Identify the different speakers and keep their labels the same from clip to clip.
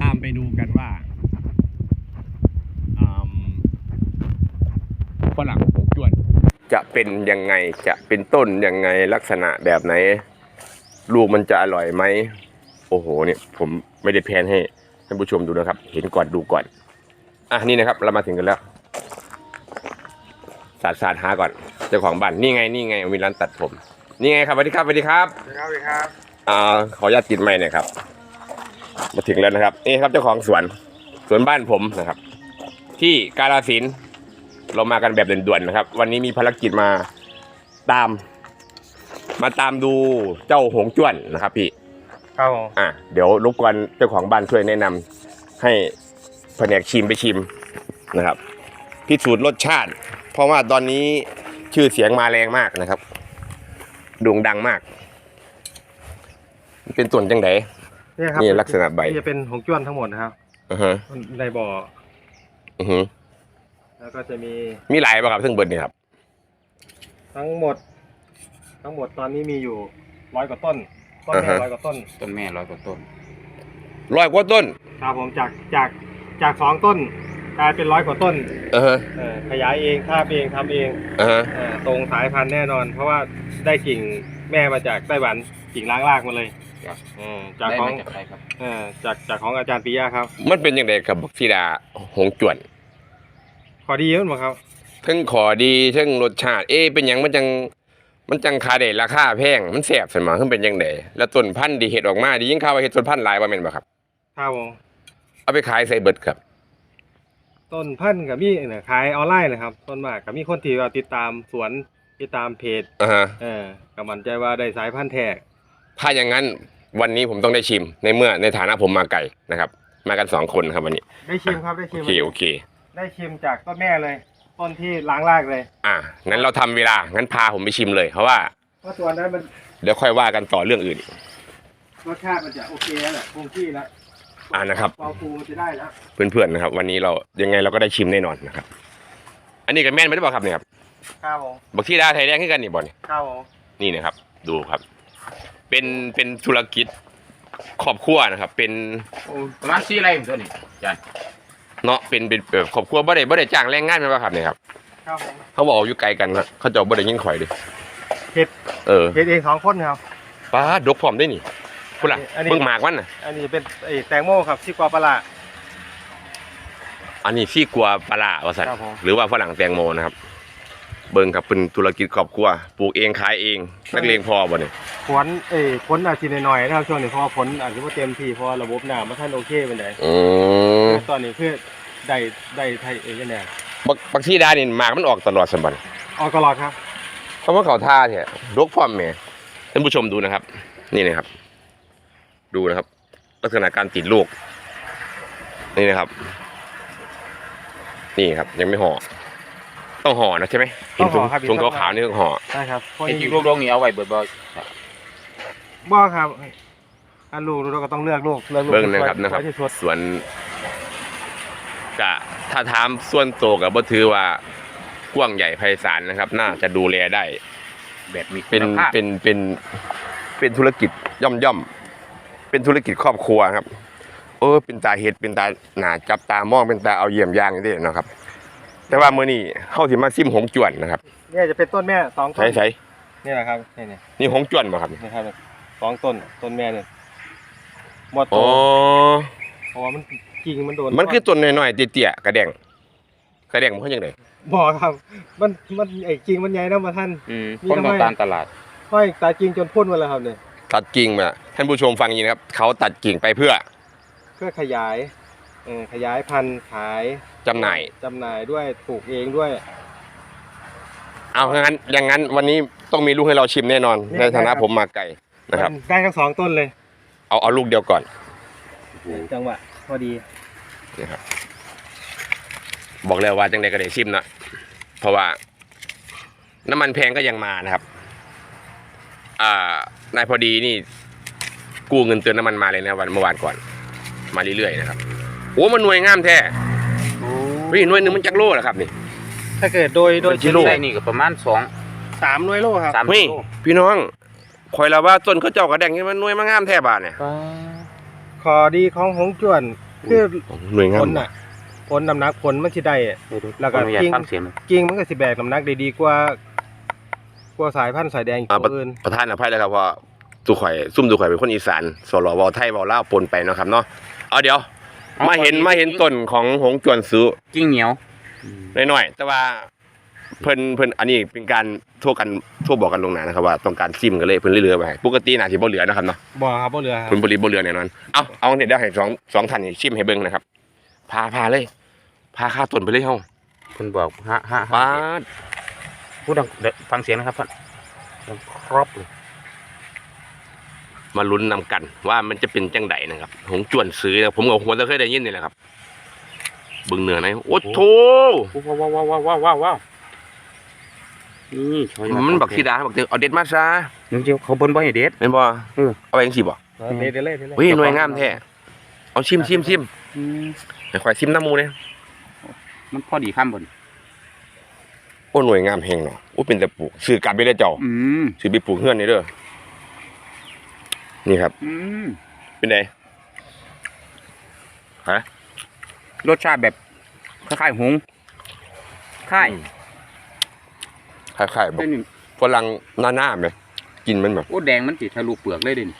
Speaker 1: ตามไปดูกันว่าอืมฝรั่งหงจวน จะเป็นยังไงจะเป็นต้นยังไงลักษณะแบบไหน ลูกมันจะอร่อยไหม โอ้โหเนี่ยผมไม่ได้แพนให้ท่านผู้ชมดูนะครับ เห็นก่อนดูก่อน อะนี่นะครับเรามาถึงกันแล้วสาดสาดหาก่อนเจ้าของบ้านนี่ไงนี่ไงมีร้านตัดผม นี่ไงครับสวัสดีครับสวัสดีครับ
Speaker 2: สวัสดีครับสวัสดีครับ
Speaker 1: อ่าขออนุญาตติดไม้หน่อยครับ มาถึงแล้วนะครับนี่ครับเจ้าของสวนสวนบ้านผมนะครับ ที่กาลสินธุ์เรามากันแบบด่วนๆนะครับ วันนี้มีภารกิจมาตาม มาตามดูเจ้าหงจ้วนนะครับ พี่
Speaker 2: ครับผม
Speaker 1: อะเดี๋ยวรบกวนเจ้าของบ้านช่วยแนะนำให้แผนกชิมไปชิมนะครับ พิสูจน์รสชาติ เพราะว่าตอนนี้ชื่อเสียงมาแรงมากนะครับโด่งดังมาก เป็นส่วนจังได
Speaker 2: นี่ครับ
Speaker 1: นี่ลักษณะใบ
Speaker 2: นี่จะเป็นหงจ้วนทั้งหมดนะครับ
Speaker 1: อือฮะ
Speaker 2: ในบ่อ
Speaker 1: อือฮึ
Speaker 2: แล้วก็จะมี
Speaker 1: มีหลายป่ะครับซึ่งเบิร์ดนี่ครับ
Speaker 2: ทั้งหมด ทั้งหมดตอนนี้มีอยู่ร้อยกว่าต้นต้นแม่
Speaker 1: อ่าฮะ
Speaker 2: ร้อยกว่าต้น
Speaker 3: ต้นแม่ร้อยกว่าต้น
Speaker 1: ร้อยกว่าต้น
Speaker 2: ครับผมจากจากจากสองต้นกลายเป็นร้อยกว่าต้น
Speaker 1: อือฮะ
Speaker 2: เออขยายเองทาบเองทำเอง
Speaker 1: อือฮะ
Speaker 2: เออตรงสายพันธุ์แน่นอน เพราะว่าได้กิ่งแม่มาจากไต้หวันกิ่งล้างรากมาเลย
Speaker 3: ครับ
Speaker 2: เออจาก
Speaker 3: ได้
Speaker 2: ของ
Speaker 3: มาจากใครครับ
Speaker 2: เออจากจากของอาจารย์ปิยะครับ
Speaker 1: มันเป็นยังไงครับบักซีดาหงจวน
Speaker 2: ขอดีเยอะมั้งครับ
Speaker 1: ทั้งขอดีทั้งรสชาติ เอ๊ะเป็นหยังมันจังมันจังคาเดราคาแพงมันแสบสมองขึ้นเป็นยังไงแล้วต้นพันธุ์ดีเห็ดออกมาดียิ่งข้าวว่าเห็ดต้นพันธุ์หลายว่าแม่นบ่ครับ
Speaker 2: ครับผม
Speaker 1: เอาไปขายใส่เบิดครับ
Speaker 2: ต้นพันธุ์กับมีเนี่ยขายออนไลน์นะครับต้นมากกับมีคนที่ว่าติดตามสวนติดตามเพจ
Speaker 1: อ่าฮะ
Speaker 2: เออก็มั่นใจว่าได้สายพันธุ์แท้
Speaker 1: ถ้าอย่างนั้น วันนี้ผมต้องได้ชิมในเมื่อในฐานะผมมาไก่นะครับ มากันสองคนครับวันนี้
Speaker 2: ได้ชิมครับได้
Speaker 1: โอ
Speaker 2: ชิม
Speaker 1: เคโอเค
Speaker 2: ได้ชิมจากต้นแม่เลย ต้นที่ล้างรากเลย
Speaker 1: อะงั้นเราทำเวลางั้นพาผมไปชิมเลยเพราะว่า
Speaker 2: เพราะส่วนนั้นมัน
Speaker 1: เดี๋ยวค่อยว่ากันต่อเรื่องอื่น
Speaker 2: รสชาติมันจะโอเคแล้วแหละคงที่แล้ว
Speaker 1: อ่านะครับ
Speaker 2: เบาปูมันจะได้แล้ว
Speaker 1: เพื่อนๆนะครับ วันนี้เรายังไงเราก็ได้ชิมแน่นอนนะครับ อันนี้กับแม่นไม่ได้บอกครับเนี่ยครับ
Speaker 2: ข้าวผม
Speaker 1: บักที่ดาไทยแดงขึ้นกันนี่บอล
Speaker 2: ข้าวผม
Speaker 1: นี่นะครับ ดูครับ เป็นเป็นธุรกิจครอบครัวนะครับ เป็น
Speaker 3: โอ้ประมาณสี่ไร่ผมตัวนี้อาจารย์
Speaker 1: เนาะเป็นเป็นแบบครอบครัวบ่ได้บ่ได้จ้างแรงงานแม่นบ่ครับเนี่ยครับ
Speaker 2: ข้าวผม
Speaker 1: เขาบอกอยู่ไกลกันนะเขาเจะบ่ได้ยินข่อยดิ
Speaker 2: เห็ด
Speaker 1: เออ
Speaker 2: เห็ดเองสองคนครับ
Speaker 1: ป้าดดกพร้อมได้นี่พุ่นล่ะ
Speaker 2: อันนี้
Speaker 1: เบิ่งหมากมันน่ะ
Speaker 2: อันนี้เป็นไอ้แตงโมครับที่กวาปลาร้า
Speaker 1: อันนี้ซี่กลัวปลาร้าว่าซั่น
Speaker 2: ครับผม
Speaker 1: หรือว่าฝรั่งแตงโมนะครับ เบิ่งครับเป็นธุรกิจครอบครัวปลูกเองขายเองนักเลงพอบ่เนี่ย
Speaker 2: ฝนเอ้ยฝนอาจจะหน่อยๆนะครับช่วงนี้เพราะว่าฝนอาจจะไม่เต็มที่เพราะว่าระบบน้ำมันท่านโอเคเป็นไง
Speaker 1: อืม
Speaker 2: ตอนนี้คือได้ได้ไทยเองกันแน่
Speaker 1: บักบักที่ดานี่หมากมันออกตลอดสมบัติ
Speaker 2: ออกตลอดครับ
Speaker 1: เพราะว่าเขาท่าเนี่ยรกพร้อมแม่ท่านผู้ชมดูนะครับ นี่นะครับ ดูนะครับ ลักษณะการติดลูก นี่นะครับ นี่ครับ ยังไม่ห่อต้องห่อนะใช่ไหมเห็น
Speaker 2: ต้องห่อครับ
Speaker 1: ถุงขาวๆนี่ต้องห่อ
Speaker 2: ใช่ครับเพราะ
Speaker 3: ไอ้
Speaker 2: จริ
Speaker 3: ที่
Speaker 2: ง
Speaker 3: ลูกโรงนี่เอาไว้เบิดบ่
Speaker 2: บ่ครับอันลูกเราก็ต้องเลือกลูกเลือกลูก
Speaker 1: เบิ้งนะครับนะครับ
Speaker 2: ไว้ที่สุด
Speaker 1: ส่วนกะถ้าถามส่วนโตวกับบ่ถือว่ากว้างใหญ่ไพศาลนะครับ น่าจะดูแลได้
Speaker 3: แบบมีคุ
Speaker 1: เป็น
Speaker 3: ณภาพ
Speaker 1: เป็นเป็นเป็นธุรกิจย่อมย่อมเป็นธุรกิจครอบครัวครับ เออเป็นตาเห็ดเป็นตาหนาจับตามองเป็นตาเอาเยี่ยมย่างนี่เด้เนาะครับ แต่ว่ามื้อนี้เฮาสิมาซิมหงจวนนะครับ
Speaker 2: เนี่ยจะเป็นต้นแม่สองต้
Speaker 1: ใช่
Speaker 2: น
Speaker 1: ใช่
Speaker 2: นี่แหละครับนี่นี่
Speaker 1: นี่หงจวนบ่ครับ
Speaker 2: นี่ครับ สองต้นต้นแม่เนี่ยหมดโต
Speaker 1: อ๋อ
Speaker 2: เพราะว่ามันกิ่งมันโดน
Speaker 1: มันคือต้นน้อยๆเตี้ยๆกระแดงกระแดงมันคือจังได
Speaker 2: บ่ครับ มันมันไอ้กิ่งมันใหญ่นะมาท่าน
Speaker 3: อืม
Speaker 2: มี
Speaker 3: คน
Speaker 2: ทำไม
Speaker 3: ต้องการตลาด
Speaker 2: ห้อยตากิ่งจนพ่นมาแล้วครับเนี่ย
Speaker 1: ตัดกิ่งมาท่านผู้ชมฟังอย่างนี้นะครับ เขาตัดกิ่งไปเพื่อ
Speaker 2: เพื่อขยายเออขยายพันธุ์ขาย
Speaker 1: จำหน่าย
Speaker 2: จำหน่ายด้วยปลูกเองด้วย
Speaker 1: เอางั้นอย่างนั้นวันนี้ต้องมีลูกให้เราชิมแน่นอนในฐานะผมมาไก่ นะครับ
Speaker 2: มันได้ทั้งสองต้นเลย
Speaker 1: เอาเอาลูกเดียวก่อน
Speaker 2: จังหวะพอดี
Speaker 1: นะครับ บอกแล้วว่าจังใดก็ได้ชิมนะเพราะว่า น้ำมันแพงก็ยังมานะครับ อ่านายพอดีนี่ กู้เงินเตือนน้ำมันมาเลยนะวันเมื่อวานก่อน มาเรื่อยๆนะครับโอ้มันหน่วยงามแท้เฮ้ยหน่วยหนึ่งมันจักโลเหรอครับนี่
Speaker 2: ถ้าเกิดโดยโดย
Speaker 1: เป็นกิโล
Speaker 3: ได้นี่ก็ประมาณสอง
Speaker 2: สามหน่วยโลครับ
Speaker 3: สาม
Speaker 1: เฮ้ย
Speaker 3: กิโล
Speaker 1: พี่น้อง คอยละว่าต้นเขาเจ้ากระแดงนี่มันหน่วยมางามแท้บาทเนี่ย
Speaker 2: ขอดีของหงจวนคือ
Speaker 1: หน่วยงา
Speaker 2: ผมลน่ะผลน้ำหนักผลมันสิได้อะแล้วก็
Speaker 3: ขออนุญาต
Speaker 2: กิ้ง
Speaker 3: ฟังเสียงหน่อย
Speaker 2: กิ่งมันก็สิแบกน้ำหนักได้ดีกว่ากว่าสายพันธุ์สายแดงอีก
Speaker 1: อ่าประ
Speaker 2: ตัวอื่น
Speaker 1: ประธานอภัยเลยครับเพราะตุข่อยซุ่มตุข่อยเป็นคนอีสานสลวไทยวอลาวปนไปเนาะครับเนาะเอาเดี๋ยว มาเห็นมาเห็นต้นของหงจวนซื้อ
Speaker 3: กิ้งเหนียว
Speaker 1: หน่อยๆแต่ว่า เพิ่นเพิ่นอันนี้เป็นการโทั่วกันโทั่วบอกกันลวงหน้านะครับว่าต้องการซิมกันเลยเพิ่นเรือๆไปให้ปกติน่าสิบ่เหลือนะครับเนาะ
Speaker 2: บ่ครับบ่เรือครับ
Speaker 1: เพิ่นบ่รีบ่เหลือแน่นอนเอาเอาเนี่ยเดี๋ยวให้สองสองท่านนี่ชิมให้เบิ่งนะครับพาพาเลยพาค่าต้นไปเลยเฮา
Speaker 3: คุณบอกฮะฮะ
Speaker 1: ปาด
Speaker 3: พูดดังเดี๋ยวฟังเสียงนะครับท่านดังครอบเลย
Speaker 1: มาลุ้นนำกัน ว่ามันจะเป็นจังไดนะครับหงจวนซื้อนะผมกับหัวจะเคยได้ยินนี่แหละครับเบิ่งเนื้อหน่อยโอ้โถ
Speaker 3: ว้าวว้าวว้าวว้าวว้าวว้าว นี่ชอย
Speaker 1: มันบักสีดาบักเตเอาเด็ดมาซะ
Speaker 3: นึกเดียวเขาเบิ้ลบ่ให้เด็ด
Speaker 1: แม่นบ่
Speaker 3: เออ
Speaker 1: เอาไปจังซี่บ่
Speaker 2: เดยวเดยวเลยเดยวเลย
Speaker 1: เฮ้ยหน่วยงามแท้เอาชิมชิมชิมให้ข่อยชิมน้ำหมูเนี่ย
Speaker 3: มันพอดีข้ามบน
Speaker 1: โอ้หน่วยงามแฮงเนาะโอ้เป็นแต่ปลูกซื้อกลับไปเลยเจ้า
Speaker 3: อืม
Speaker 1: ซื้อไปปลูกเฮือนนี่เด้อนี่ครับ
Speaker 3: อืม
Speaker 1: เป็นไงฮะ
Speaker 3: รสชาติแบบคล้ายๆหงส์คล้าย
Speaker 1: คล้ายๆแบ
Speaker 3: แต่
Speaker 1: บ
Speaker 3: นี่
Speaker 1: ฝรั่งหน้าๆไหมกินมันแบบ
Speaker 3: โอ้แดงมันติดทะลุเปลือกเลยเด่น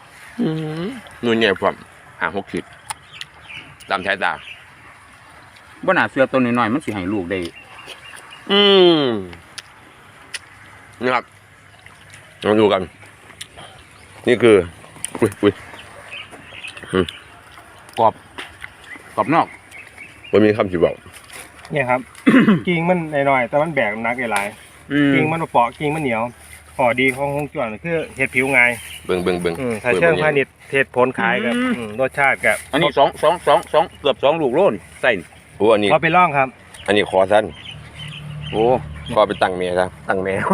Speaker 1: นุ่นใหญ่ผมหาหกขีดตามสายตา
Speaker 3: บ่น่าเสือตัวน้อยๆมันสิให้ลูกได้
Speaker 1: อืมนี่ครับลองดูกัน นี่คืออุ้ยอุ้ย
Speaker 3: กรอบกรอบนอก
Speaker 1: มันมีคำสิบอก
Speaker 2: เนี่ยครับ กิ่งมันหน่อยๆแต่มันแบกน้ำหนักหลาย
Speaker 3: อื
Speaker 2: ๆ
Speaker 3: ม
Speaker 2: กิ่งมันบ่เปาะกิ่งมันเหนียวขอดีของหงจวนคือเห็ดผิวง่าย
Speaker 1: เบิ่งเบิ่งเบิ่ง
Speaker 2: อืมถ้าเชิงพาณิชย์เทศผลขายกับอืมรสชาติกับ
Speaker 3: อันนี้สองสองสองสองเกือบสองลูกโลนใส่นี่
Speaker 1: โอ้อันนี้
Speaker 2: เขาไปล่องครับ
Speaker 1: อันนี้คอสั้น
Speaker 3: โอ้
Speaker 1: คอไปตั้งเมียครับตั้งแมว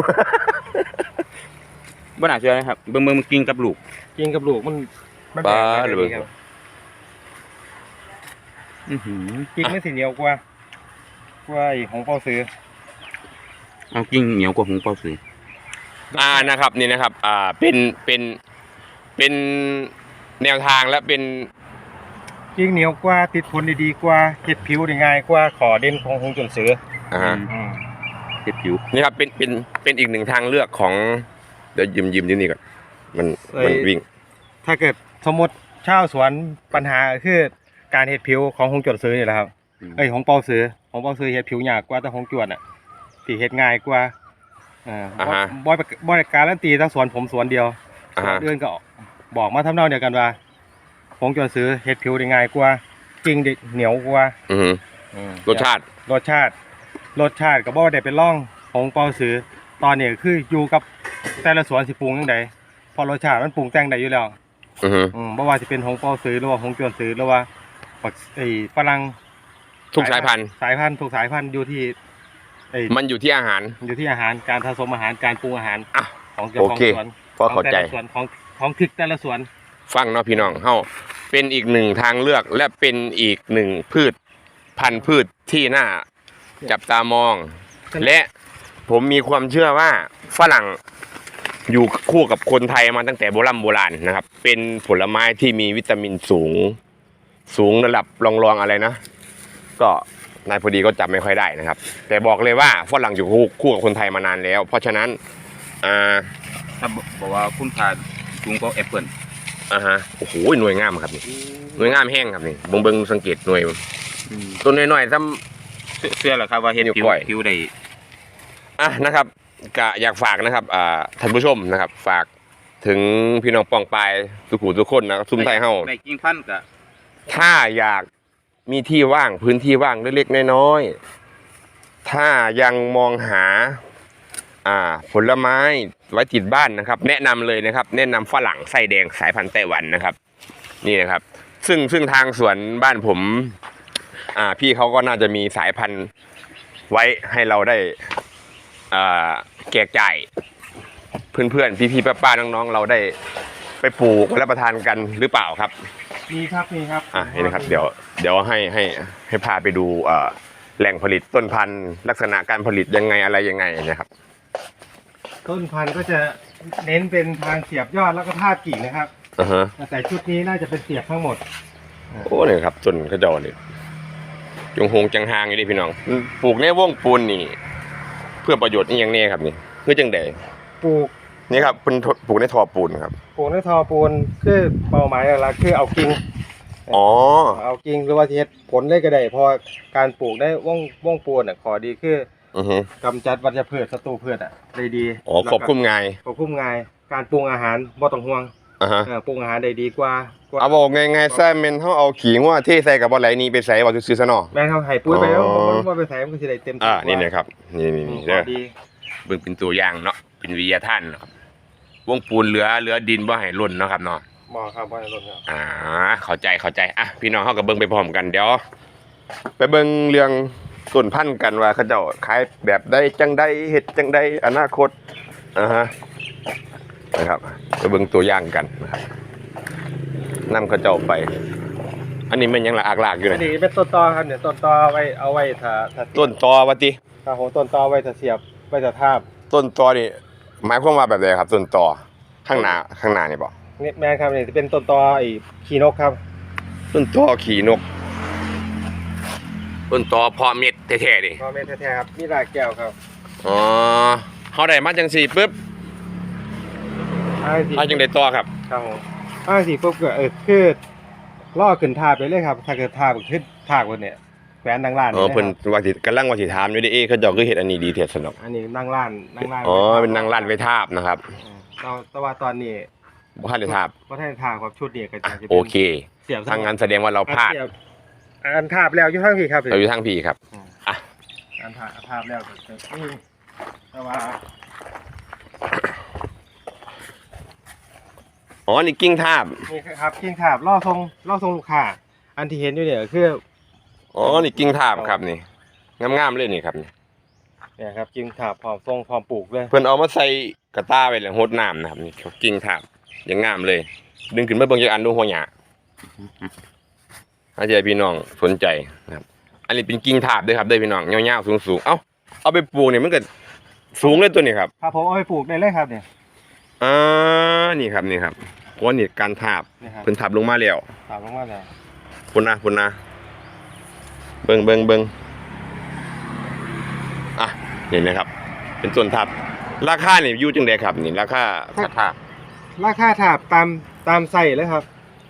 Speaker 3: บ่น่าเชื่อนะครับเบิ่งเบิ่งมันกินกับลูก
Speaker 2: กินกับลูกมันมันแบ
Speaker 1: บ้าก
Speaker 2: น้ำหนัก
Speaker 1: เลย
Speaker 2: ได้
Speaker 1: เบิ่
Speaker 2: ดี
Speaker 1: ง
Speaker 2: ครับ
Speaker 3: อื้อหือ
Speaker 2: กิ่งมันสีเหนียวกว่ากว่าไอ้ของพ่อซื้อ
Speaker 3: เอากิ้งเหนียวกว่าหงเปาสือ
Speaker 1: อ่านะครับนี่นะครับอ่าเป็นเป็นเป็นแนวทางและเป็น
Speaker 2: กิ่งเหนียวกว่าติดผลดีๆกว่าเห็ดผิวได้ง่ายกว่าขอเด่นของหงจวนซื้อ
Speaker 1: อ่าฮะ
Speaker 2: อืม
Speaker 3: เจ็บผิว
Speaker 1: นี่ครับเป็นเป็นเป็นอีกหนึ่งทางเลือกของเดี๋ยวยืมยืมที่นี่ก่อนมันมันวิ่ง
Speaker 2: ถ้าเกิดสมมติชาวสวนปัญหาคือการเห็ดผิวของหงจวนซื้อนี่แหละครับ
Speaker 3: อืม
Speaker 2: เอ้ยของเปาซื้อของเปาซื้อเห็ดผิวยากกว่าแต่หงจวนอะ ที่เห็ดง่ายกว่าอ่า
Speaker 1: อ่าฮะ
Speaker 2: บอยบอยการันตีทั้งสวนผมสวนเดียว
Speaker 1: อ่า
Speaker 2: สวน
Speaker 1: ฮะ
Speaker 2: อื่นก็บอกมาทำนองเดียวกันว่าหงจวนซื้อเห็ดผิวได้ง่ายกว่ากิ่งได้เหนียวกว่า
Speaker 1: อือหือรสชาติ
Speaker 2: รสชาติ รสชาติก็บ่ได้เป็นร่องของเปาซื้อตอนนี้คืออยู่กับแต่ละสวนสิปรุงยังไงพอรสชาติมันปรุงแต่งได้อยู่แล้ว
Speaker 1: อือหือ
Speaker 2: อืมบ่ว่าจะเป็นหงเปาซื้อหรือว่าหงจวนซื้อหรือว่าปักไอ้ฝรั่ง
Speaker 1: ทุกสายพันธุ์
Speaker 2: สายพันธุ์ทุกสายพันธุ์อยู่ที่ ไอ้
Speaker 1: มันอยู่ที่อาหาร
Speaker 2: อยู่ที่อาหารการผสมอาหารการปรุงอาหาร
Speaker 1: อะ
Speaker 2: ของเจ้า
Speaker 1: โอ
Speaker 2: ของ
Speaker 1: เค
Speaker 2: สวน
Speaker 1: พอเข้าใจ
Speaker 2: ของแต่ละสวนของของทึกแต่ละสวน
Speaker 1: ฟังเนาะพี่น้องเฮาเป็นอีกหนึ่งทางเลือกและเป็นอีกหนึ่งพืช พันธุ์พืชที่น่าจับตามอง และผมมีความเชื่อว่าฝรั่งอยู่คู่กับคนไทยมาตั้งแต่โบราณโบราณนะครับ เป็นผลไม้ที่มีวิตามินสูง สูงระดับรองรองๆอะไรนะ ก็ นายพอดีก็จำไม่ค่อยได้นะครับ แต่บอกเลยว่าฝรั่งอยู่คู่คู่กับคนไทยมานานแล้ว เพราะฉะนั้นอ่า
Speaker 3: ถ้าบอกว่าคุณค่าสูงกว่าแอปเปิล
Speaker 1: อ่าฮะโอ้โหหน่วยงามครับนี่หน่วยงามแห้งครับนี่เบิ่งเบิ่งสังเกตหน่วยต้นน้อยๆซ้ำ
Speaker 3: เสื้อเสื้อเหรอครับว่าเห็ด
Speaker 1: นิ้ว
Speaker 3: ผิว
Speaker 1: ก้อย
Speaker 3: ผิวได้
Speaker 1: อะนะครับกะอยากฝากนะครับอ่าท่านผู้ชมนะครับ ฝากถึงพี่น้องปองปายทุกหูทุกคนนะครับซุ่มไทยเฮา
Speaker 3: ได้กิ่งพันธุ์ก็
Speaker 1: ถ้าอยาก มีที่ว่างพื้นที่ว่างเล็กๆน้อยๆถ้ายังมองหาอ่าผลไม้ไว้ติดบ้านนะครับ แนะนำเลยนะครับ แนะนำฝรั่งไส้แดงสายพันธุ์ไต้หวันนะครับ นี่นะครับ ซึ่งซึ่งทางสวนบ้านผมอ่าพี่เขาก็น่าจะมีสายพันธุ์ไว้ให้เราได้อ่าแจกจ่ายเพื่อนๆพี่ๆป้าๆน้องๆเราได้ ไปปลูกและประทานกันหรือเปล่าครับ
Speaker 2: มีครับมีครับ
Speaker 1: อะนี่นะครับ เดี๋ยวเดี๋ยวให้ให้ให้พาไปดูเอ่อแหล่งผลิตต้นพันธุ์ลักษณะการผลิตยังไงอะไรยังไงนะครับ
Speaker 2: ต้นพันธุ์ก็จะเน้นเป็นทางเสียบยอดแล้วก็ทาบกิ่งนะครับ
Speaker 1: อ่าฮะ
Speaker 2: แต่ชุดนี้น่าจะเป็นเสียบทั้งหมด
Speaker 1: โอ้เนี่ยครับต้นเขาเจาเนี่ยจงหงจังหางอยู่ดิพี่น้อง ปลูกในวงปูนนี่ เพื่อประโยชน์นี่ยังแน่ครับนี่เพื่อจังใด
Speaker 2: ปลูก
Speaker 1: นี่ครับเป็นปลูกในท่อปูนครับ
Speaker 2: ปลูกในทอปูนคือเป้าหมายหลักๆคือเอากิ่ง
Speaker 1: อ๋อ
Speaker 2: เอากิ่งหรือว่าที่เฮ็ดผลได้ก็ได้เพอการปลูกได้ว่องว่องปูนอะขอดีคือ
Speaker 1: อือฮึ
Speaker 2: กำจัดวัชพืชศัตรูพืชอะได้ดี
Speaker 1: อ๋อควบคุมไงาย
Speaker 2: ควบคุมง่ายการปรุงอาหารบ่ต้องห่วง
Speaker 1: อ่าฮะ
Speaker 2: เออปรุงอาหารได้ดีกว่ากว่า
Speaker 1: เอาบอกไงไงๆแซ่เมนเขาเอาขี่งัวเทใส่กับบ่ไหลนี่ไปใส่บ่ซื้อๆซะเนาะ
Speaker 2: แม่นเขาให้ปุ๋ยไปแล้ว
Speaker 1: อ๋อ
Speaker 2: บ่ว่าไปใส่มันก็สิได้เต็ม
Speaker 1: อ่า
Speaker 2: ที่
Speaker 1: นี่นะครับนี่นี่
Speaker 2: อืม
Speaker 1: นี่
Speaker 2: ข
Speaker 1: เด้
Speaker 2: อ
Speaker 1: อ
Speaker 2: ดี
Speaker 1: เบิ่งเป็นตัวอย่างเนาะเป็นวิทยาท่านเนาะครับ วงปูนเหลือเหลือดินบ่ให้หล่นเนาะครับเนาะ
Speaker 2: บ่ครับบ่ได้ลดครับ
Speaker 1: อ่าเข้าใจเข้าใจอะพี่น้องเขากับเบิ่งไปพร้อมกันเดี๋ยวไปเบิ่งเรื่องต้นพันธุ์กันว่าเขาเจ้าขายแบบใดจังใดเฮ็ดจังใดอนาคตอ่าฮะนะครับไปเบิ่งตัวอย่างกันนะครับนำเขาเจ้าไป อันนี้มันยังละอากลากอยู่
Speaker 2: อั
Speaker 1: นะ
Speaker 2: นนี้เป็นต้นตอครับเนี่ยต้นตอไว้เอาไว้ถ้าถ้า
Speaker 1: ต้นตอวะติ
Speaker 2: ครับผมต้นตอไว้ถ้าเสียบไว้ถ้าทาบ
Speaker 1: ต้นตอนี่ หมายความว่าแบบใดครับต้นตอข้างหน้าข้างหน้านี่บ่
Speaker 2: นี่แม่นครับนี่เป็นต้นตอไอ้ขี้นกครับ
Speaker 1: ต้นตอขี่นก ต้นตอเพอเม็ดแท้ๆดิ
Speaker 2: พ่อแม่แท้ๆครับมีรากแก้วครับ
Speaker 1: อ๋อเฮาได้มาจังสี่ปุ๊บ
Speaker 2: อ้ายสิ
Speaker 1: เฮาจังได้ต่อครับ
Speaker 2: ครับผมอ้ายสิปุ๊บก็เออคือล่อขึ้นทาบไปเลยครับ ถ้าเกิดทาบขึ้นทากบนเนี่ย แขวนนั่งร้าน
Speaker 1: อ๋อ
Speaker 2: นี่
Speaker 1: เพิ่น
Speaker 2: นะครับ
Speaker 1: ว่าสิกำลังว่าสิถามอยู่เด้เอ๊ะเขาเจ้าคือเฮ็ดอันนี้ดีเถิดสนอก
Speaker 2: อันนี้นั่งร้านนั่งร้าน
Speaker 1: อ๋อเป็นนางลาดไว้ทาบนะครับ
Speaker 2: เราแต่ว่าตอนนี้
Speaker 1: บ่ทันได้ทาบ
Speaker 2: ก็ท่านทางครับชุดนี้ก็
Speaker 1: อะ
Speaker 2: จะเป็น
Speaker 1: โอเค
Speaker 2: เสียบ
Speaker 1: ทางงานแสดงว่าเราพลาด
Speaker 2: เสียบอันทาบแล้วอยู่ทางพี่ครับ
Speaker 1: เราอยู่ทางพี่ครับอะ
Speaker 2: อันทาทาบแล้วก็จะนี่แต่ว่า
Speaker 1: อ๋อนี่กิ้งทาบ
Speaker 2: นี่ครับกิ้งทาบล่อทรงล่อทรงลูกค้าอันที่เห็นอยู่เนี่ยคือ
Speaker 1: อ๋อ นี่กิ้งทาบครับนี่งามๆเลยนี่ครับนี่
Speaker 2: เนี่ยครับกิ้งทาบพร้อมทรงพร้อมปลูกเลย
Speaker 1: เพิ่นเอามาใส่กระต้าไว้แล้วโหดน้ำนะครับนี่กิ้งทาบอย่างงามเลย ดึงขึ้นมาเบิ่งจากอันดูหัวหยาอาจารย์พี่น้องสนใจนะครับ อันนี้เป็นกิ้งทาบด้วยครับเด้อพี่น้องยาวๆสูงๆ เอ้าเอาไปปลูกเนี่ยมันก็สูงเลยตัวนี้ครับ
Speaker 2: ครับผมเอาไปปลูกได้เลยครับเนี่ย
Speaker 1: อ่านี่ครับนี่ครับเพราะว่านี่การทาบ
Speaker 2: นี่ครับ
Speaker 1: เพิ่นทาบลงมาแล้ว
Speaker 2: ถามลงมาเลย
Speaker 1: พุ่นนะพุ่นนะ เบิ่งเบิ่งเบิ่งอะนี่นะครับ เป็นต้นทาบราคานี่อยู่จังไดครับ นี่ราคาราคา
Speaker 2: ราคาถาบตามตามไส้เลยครับ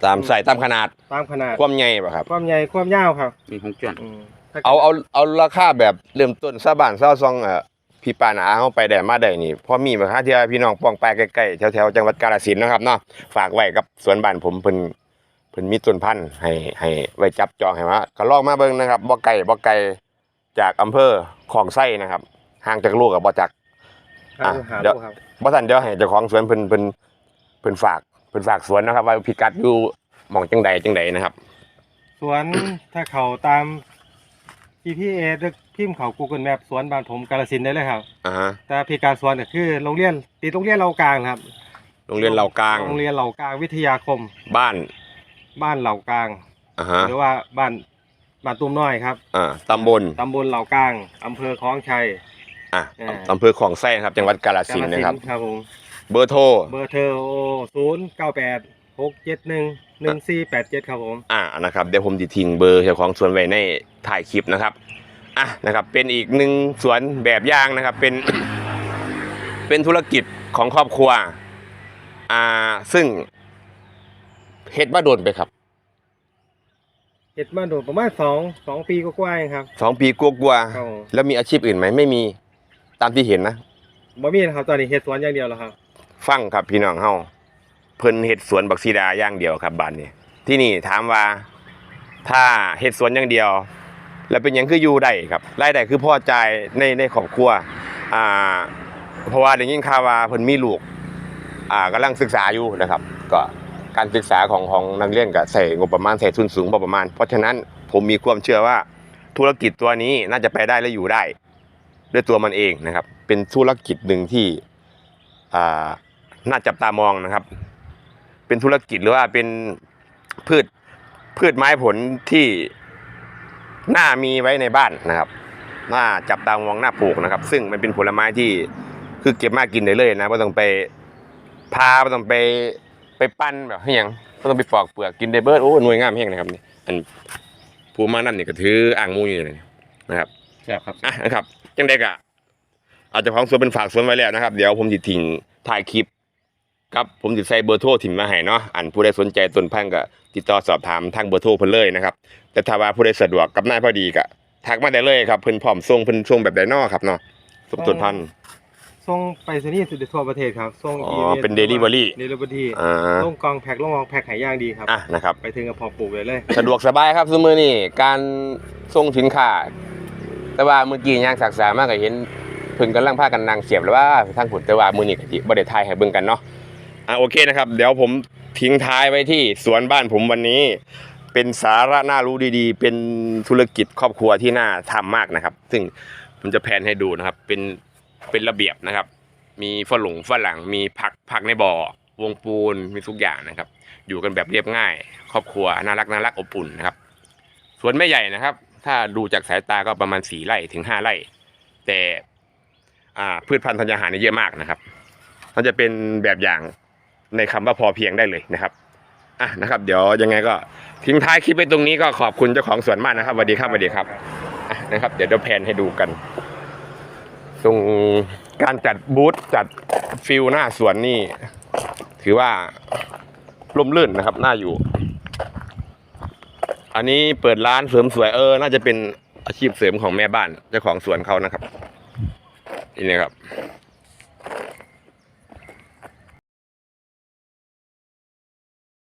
Speaker 1: ตามใส่ตามขนาด
Speaker 2: ตามขนาด
Speaker 1: ความใหญ่ป่ะครับ
Speaker 2: ความใหญ่ความยาวครับ
Speaker 3: มีของจวน
Speaker 2: อืมถ้
Speaker 1: เอาเอาเอาราคาแบบเริ่มต้นซาบ้านซาซองเอ่อพี่ปานาเฮาไปได้มาได้นี่พอมีบ่คะที่ว่าพี่น้องป้องไปใกล้ๆแถวๆจังหวัดกาฬสินธุ์นะครับเนาะฝากไว้กับสวนบ้านผมเพิ่น เพิ่นมีต้นพันธุ์ให้ให้ไว้จับจองให้มาก็ลองมาเบิ่งนะครับบ่ไกลบ่ไกลจากอำเภอคลองไส้นะครับห่างจากลูกกับบ่จัก
Speaker 2: หา
Speaker 1: อะ
Speaker 2: หา
Speaker 1: เดี๋ยว
Speaker 2: ดูครับ
Speaker 1: บ่ทันเดี๋ยวให้เจ้าของสวนเพิ่นเพิ่นเพิ่นฝากเพิ่นฝากสวนนะครับ ว่าพิกัดอยู่หม่องจังใดจังใดนะครับ
Speaker 2: สวนถ้าเขาตาม GPS หรือพิมพ์เขา Google Map สวนบ้านผมกาฬสินธุ์ได้เลยครับ
Speaker 1: อ่าฮะ
Speaker 2: แต่พิการสวนก็คือโรงเรียนติดโรงเรียนเรากลางครับ
Speaker 1: โรงเรียนเหล่ากลาง
Speaker 2: โรงเรียนเหล่ากลางวิทยาคม
Speaker 1: บ้าน
Speaker 2: บ้านเหล่ากลาง
Speaker 1: อ่าฮะ
Speaker 2: หรือว่าบ้านบ้านตุ้มน้อยครับ
Speaker 1: อ่าตำบล
Speaker 2: ตำบลเหล่ากลางอำเภอคลองชัย
Speaker 1: อะ
Speaker 2: อ่า
Speaker 1: อำเภอของไส้นะครับ จังหวัดกาฬสินธุ์นะครับ
Speaker 2: ครับผม
Speaker 1: เบอร์โทร
Speaker 2: เบอร์เทอร์ศูนย์เก้าแปดหกเจ็ดหนึ่งหนึ่งสี่แปดเจ็ดครับผม
Speaker 1: อ่านะครับเดี๋ยวผมจะทิ้งเบอร์เจ้าของสวนไว้ในถ่ายคลิปนะครับอะนะครับ เป็นอีกหนึ่งสวนแบบอย่างนะครับ เป็น เป็นธุรกิจของครอบครัว อ่า ซึ่ง เฮ็ดมาโดนไปครับ
Speaker 2: เห็ดมาโดนประมาณสองสองปีก็กว่าๆเองครับ
Speaker 1: สองปีกลัว
Speaker 2: ครับผม
Speaker 1: ๆแล้วมีอาชีพอื่นไหมไม่มีตามที่เห็นนะ
Speaker 2: บ่มีนะครับตอนนี้เห็ดสวนอย่างเดียวแล้วครับ
Speaker 1: ฟังครับพี่น้องเฮาเพิ่นเฮ็ดสวนบักซีดาอย่างเดียวครับบ้านนี้ ที่นี่ถามว่าถ้าเฮ็ดสวนอย่างเดียว แล้วเป็นหยังคืออยู่ได้ครับรายได้คือพอใจายในในครอบครัวอ่าเพราะว่าได้ยินข่าวว่าเพิ่นมีลูกอ่ากำลังศึกษาอยู่นะครับ ก็ การศึกษาของของนักเรียนก็ใส่งบประมาณใส่ทุนสูงพอประมาณ เพราะฉะนั้นผมมีความเชื่อว่าธุรกิจตัวนี้น่าจะไปได้และอยู่ได้ ด้วยตัวมันเองนะครับ เป็นธุรกิจหนึ่งที่น่าจับตามองนะครับ เป็นธุรกิจหรือว่าเป็นพืชพืชไม้ผลที่น่ามีไว้ในบ้านนะครับน่าจับตามองน่าปลูกนะครับ ซึ่งมันเป็นผลไม้ที่คือเก็บมากินได้เลยนะไม่ต้องไปพาไม่ต้องไป ไปปั้นแบบให้หยังไม่ต้องไปปอกเปลือกกินได้เบิร์ดโอ้หน่วยงามแห้งนะครับนี่อันผู้มานั่นนี่ก็ถืออ่างมูอยู่เลยนะครับ
Speaker 3: ใช่ครับ
Speaker 1: อะนะครับจังเด็กอะอาจจะของสวนเป็นฝากสวนไว้แล้วนะครับ เดี๋ยวผมจะทิ้งถ่ายคลิปครับผมจะใส่เบอร์โทรถิ่มมาให้เนาะอันผู้ใดสนใจต้นพันธุ์ก็ติดต่อสอบถามทางเบอร์โทรเพิ่นเลยนะครับ แต่ถ้าว่าผู้ใดสะดวกกับนายพอดีก็ทักมาได้เลยครับเพิ่นพร้อมส่งเพิ่นส่งแบบใดเนอครับเนาะสมต้นพันธุ์
Speaker 2: ส่งไปรษณีย์สุดทั่วประเทศครับส่ง
Speaker 1: อ๋อ
Speaker 2: อีมล
Speaker 1: เป็น delivery
Speaker 2: เดลิเวอรี่
Speaker 1: อ่า
Speaker 2: ลงกล่องแพ็คลงกล่องแพ็คหายางดีครับ
Speaker 1: อะนะครับ
Speaker 2: ไปถึงกับพอปลูกเลยเลย
Speaker 1: สะดวกสบายครับสมือนี่การส่งสินค้า แต่ว่าเมื่อกี้ย่างสักษามากก็เห็นเพิ่นกำลังพากันนางเสียบแล้วว่าทางผุนแต่ว่ามือนี่ก็สิบ่ได้ทายให้เบิ่งกันเนาะอะโอเคนะครับ เดี๋ยวผมทิ้งท้ายไว้ที่สวนบ้านผมวันนี้ เป็นสาระน่ารู้ดีๆ เป็นธุรกิจครอบครัวที่น่าทำมากนะครับ ซึ่งผมจะแพลนให้ดูนะครับ เป็น เป็นระเบียบนะครับ มีฝรั่งฝรั่งมีผักผักในบ่อ วงปูนมีทุกอย่างนะครับ อยู่กันแบบเรียบง่าย ครอบครัวน่ารักน่ารักอบอุ่นนะครับสวนไม่ใหญ่นะครับ ถ้าดูจากสายตาก็ประมาณสี่ไร่ถึงห้าไร่ แต่พืชพันธุ์ธัญญาหารเยอะมากนะครับมันจะเป็นแบบอย่างในคำว่าพอเพียงได้เลยนะครับอะนะครับ เดี๋ยวยังไงก็ทิ้งท้ายคลิปไปตรงนี้ก็ขอบคุณเจ้าของสวนมากนะครับสวัสดีครับสวัสดีครับอะนะครับ เดี๋ยวเราแพนให้ดูกัน ตรงการจัดบูธจัดฟิลหน้าสวนนี่ ถือว่าร่มรื่นนะครับ น่าอยู่ อันนี้เปิดร้านเสริมสวยเออ น่าจะเป็นอาชีพเสริมของแม่บ้านเจ้าของสวนเขานะครับ นี่นะครับ